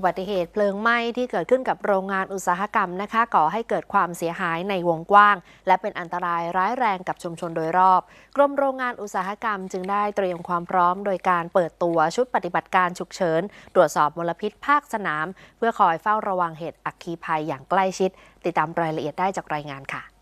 อุบัติเหตุเพลิงไหม้ที่เกิดขึ้นกับโรงงานอุตสาหกรรมนะคะ ก่อให้เกิดความเสียหายในวงกว้าง และเป็นอันตรายร้ายแรงกับชุมชนโดยรอบ กรมโรงงานอุตสาหกรรมจึงได้เตรียมความพร้อม โดยการเปิดตัวชุดปฏิบัติการฉุกเฉิน ตรวจสอบมลพิษภาคสนาม เพื่อคอยเฝ้าระวังเหตุอัคคีภัยอย่างใกล้ชิด ติดตามรายละเอียดได้จากรายงานค่ะ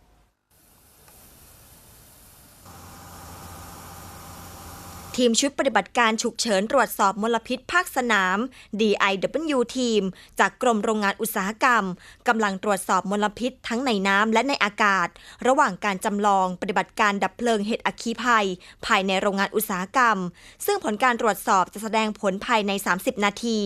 ทีมชุดปฏิบัติการฉุกเฉินตรวจสอบมลพิษภาคสนาม DIW ทีม จากกรมโรงงานอุตสาหกรรมกำลังตรวจสอบมลพิษทั้งในน้ำและในอากาศ ระหว่างการจำลองปฏิบัติการดับเพลิงเหตุอัคคีภัย ภายในโรงงานอุตสาหกรรม ซึ่งผลการตรวจสอบจะแสดงผลภายใน 30 นาที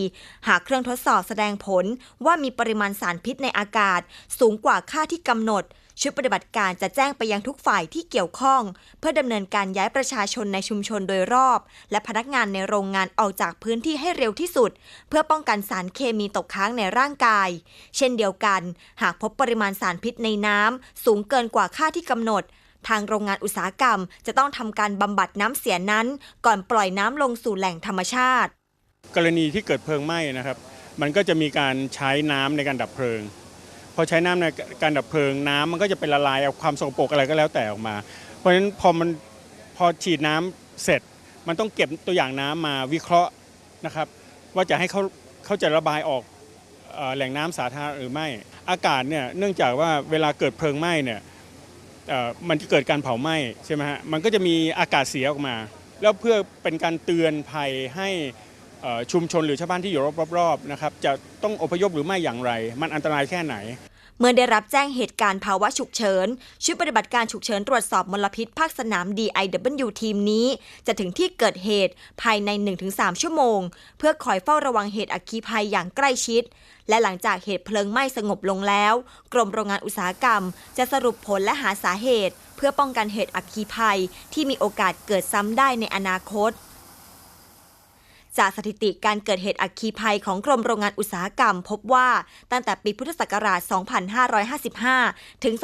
หากเครื่องทดสอบแสดงผลว่ามีปริมาณสารพิษในอากาศ สูงกว่าค่าที่กำหนด ชุดปฏิบัติการจะแจ้งไปยังทุกฝ่ายที่เกี่ยวข้อง เพื่อดำเนินการย้ายประชาชนในชุมชนโดยรอบ และพนักงานในโรงงานออกจากพื้นที่ให้เร็วที่สุด เพื่อป้องกันสารเคมีตกค้างในร่างกาย เช่นเดียวกัน หากพบปริมาณสารพิษในน้ำสูงเกินกว่าค่าที่กำหนดทางโรงงานอุตสาหกรรม จะต้องทำการบำบัดน้ำเสียนั้น ก่อนปล่อยน้ำลงสู่แหล่งธรรมชาติ กรณีที่เกิดเพลิงไหม้นะครับ มันก็จะมีการใช้น้ำในการดับเพลิง พอใช้น้ำในการดับเพลิงน้ำมันก็จะเป็นละลายเอาความสกปรกอะไรก็แล้วแต่ออกมา เพราะฉะนั้นพอมันพอฉีดน้ำเสร็จ มันต้องเก็บตัวอย่างน้ำมาวิเคราะห์นะครับ ว่าจะให้เขาเขาจะระบายออกเอ่อแหล่งน้ำสาธารณะหรือไม่ อากาศเนี่ยเนื่องจากว่าเวลาเกิดเพลิงไหม้เนี่ยเอ่อมันจะเกิดการเผาไหม้ใช่ไหมฮะมันก็จะมีอากาศเสียออกมา แล้วเพื่อเป็นการเตือนภัยให้ ชุมชนหรือชาวบ้านที่อยู่รอบๆนะครับจะต้องอพยพหรือไม่อย่างไร มันอันตรายแค่ไหน เมื่อได้รับแจ้งเหตุการณ์ภาวะฉุกเฉิน ชุดปฏิบัติการฉุกเฉินตรวจสอบมลพิษภาคสนาม DIW ทีมนี้ จะถึงที่เกิดเหตุภายใน 1-3 ชั่วโมง เพื่อคอยเฝ้าระวังเหตุอัคคีภัยอย่างใกล้ชิด และหลังจากเหตุเพลิงไหม้สงบลงแล้ว กรมโรงงานอุตสาหกรรม จะสรุปผลและหาสาเหตุ เพื่อป้องกันเหตุอัคคีภัย ที่มีโอกาสเกิดซ้ำได้ในอนาคต จากสถิติการเกิดเหตุอัคคีภัยของกรมโรงงานอุตสาหกรรม พบว่าตั้งแต่ปีพุทธศักราช 2555 ถึง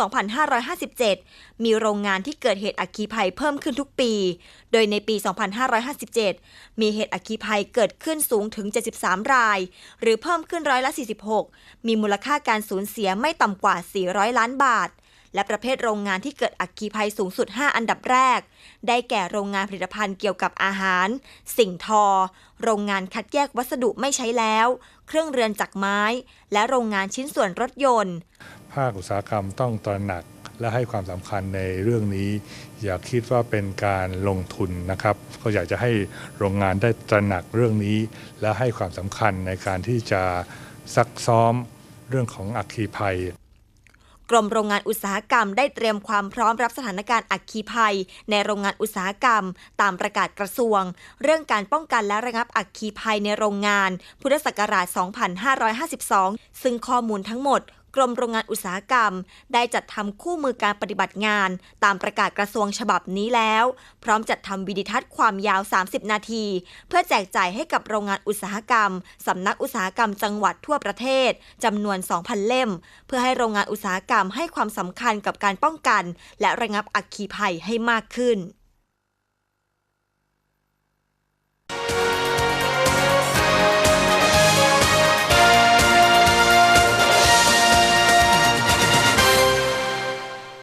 2557 มีโรงงานที่เกิดเหตุอัคคีภัยเพิ่มขึ้นทุกปี โดยในปี 2557 มีเหตุอัคคีภัยเกิดขึ้นสูงถึง 73 ราย หรือเพิ่มขึ้นร้อยละ 46 มีมูลค่าการสูญเสียไม่ต่ำกว่า 400 ล้านบาท และประเภทโรงงานที่เกิดอัคคีภัยสูงสุด 5 อันดับแรก ได้แก่โรงงานผลิตภัณฑ์เกี่ยวกับอาหาร สิ่งทอ โรงงานคัดแยกวัสดุไม่ใช้แล้ว เครื่องเรือนจักไม้ และโรงงานชิ้นส่วนรถยนต์ ภาคอุตสาหกรรมต้องตระหนักและให้ความสำคัญในเรื่องนี้ อย่าคิดว่าเป็นการลงทุนนะครับ ก็อยากจะให้โรงงานได้ตระหนักเรื่องนี้ และให้ความสำคัญในการที่จะซักซ้อมเรื่องของอัคคีภัย กรมโรงงานอุตสาหกรรมได้เตรียมความพร้อมรับสถานการณ์อัคคีภัย ในโรงงานอุตสาหกรรม ตามประกาศกระทรวง เรื่องการป้องกันและระงับอัคคีภัยในโรงงาน พุทธศักราช 2552 ซึ่งข้อมูลทั้งหมด กรมโรงงานอุตสาหกรรม ได้จัดทำคู่มือการปฏิบัติงาน ตามประกาศกระทรวงฉบับนี้แล้ว พร้อมจัดทำวิดีทัศน์ความยาว 30 นาที เพื่อแจกจ่ายให้กับโรงงานอุตสาหกรรมสำนักอุตสาหกรรมจังหวัดทั่วประเทศจำนวน 2,000 เล่ม เพื่อให้โรงงานอุตสาหกรรมให้ความสำคัญกับการป้องกัน และระงับอัคคีภัยให้มากขึ้น